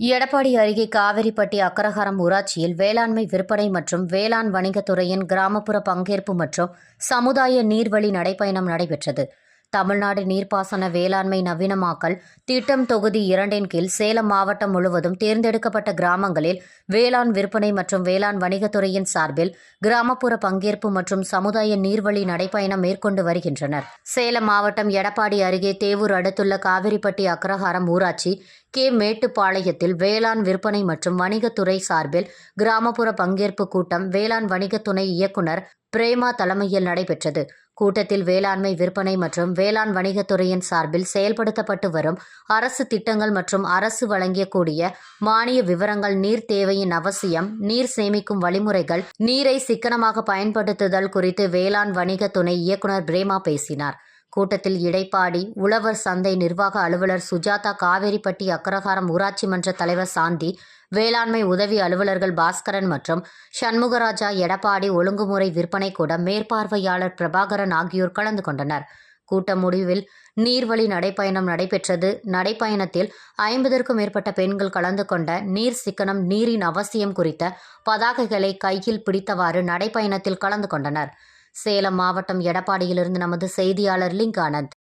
எடப்பாடி அருகே காவிரிப்பட்டி அக்கரஹாரம் ஊராட்சியில் வேளாண்மை விற்பனை மற்றும் வேளாண் வணிகத்துறையின் கிராமப்புற பங்கேற்பு மற்றும் சமுதாய நீர்வழி நடைப்பயணம் நடைபெற்றது. தமிழ்நாடு நீர்ப்பாசன வேளாண்மை நவீனமாக்கல் திட்டம் தொகுதி இரண்டின் கீழ் சேலம் மாவட்டம் முழுவதும் தேர்ந்தெடுக்கப்பட்ட கிராமங்களில் வேளாண் விற்பனை மற்றும் வேளாண் வணிகத்துறையின் சார்பில் கிராமப்புற பங்கேற்பு மற்றும் சமுதாய நீர்வழி நடைப்பயணம் மேற்கொண்டு வருகின்றனர். சேலம் மாவட்டம் எடப்பாடி அருகே தேவூர் அடுத்துள்ள காவிரிப்பட்டி அக்ரஹாரம் ஊராட்சி கே. மேட்டுப்பாளையத்தில் வேளாண் விற்பனை மற்றும் வணிகத்துறை சார்பில் கிராமப்புற பங்கேற்பு கூட்டம் வேளாண் வணிக துணை இயக்குனர் பிரேமா தலைமையில் நடைபெற்றது. கூட்டத்தில் வேளாண்மை விற்பனை மற்றும் வேளாண் வணிகத்துறையின் சார்பில் செயல்படுத்தப்பட்டு வரும் அரசு திட்டங்கள் மற்றும் அரசு வழங்கிய கூடிய மானிய விவரங்கள் நீர் தேவையின் அவசியம் நீர் சேமிக்கும் வழிமுறைகள் நீரை சிக்கனமாக பயன்படுத்துதல் குறித்து வேளாண் வணிக துணை இயக்குனர் பிரேமா பேசினார். கூட்டத்தில் இடைப்பாடி உழவர் சந்தை நிர்வாக அலுவலர் சுஜாதா காவேரிப்பட்டி அக்ரஹாரம் ஊராட்சி மன்ற தலைவர் சாந்தி வேளாண்மை உதவி அலுவலர்கள் பாஸ்கரன் மற்றும் சண்முகராஜா எடப்பாடி ஒழுங்குமுறை விற்பனை கூட மேற்பார்வையாளர் பிரபாகரன் ஆகியோர் கலந்து கொண்டனர். கூட்ட முடிவில் நீர்வழி நடைப்பயணம் நடைபெற்றது. நடைப்பயணத்தில் ஐம்பதற்கும் மேற்பட்ட பெண்கள் கலந்து கொண்ட நீர் சிக்கனம் நீரின் அவசியம் குறித்த பதாகைகளை கையில் பிடித்தவாறு நடைப்பயணத்தில் கலந்து கொண்டனர். சேலம் மாவட்டம் எடப்பாடியிலிருந்து நமது செய்தியாளர் லிங்க் ஆனந்த்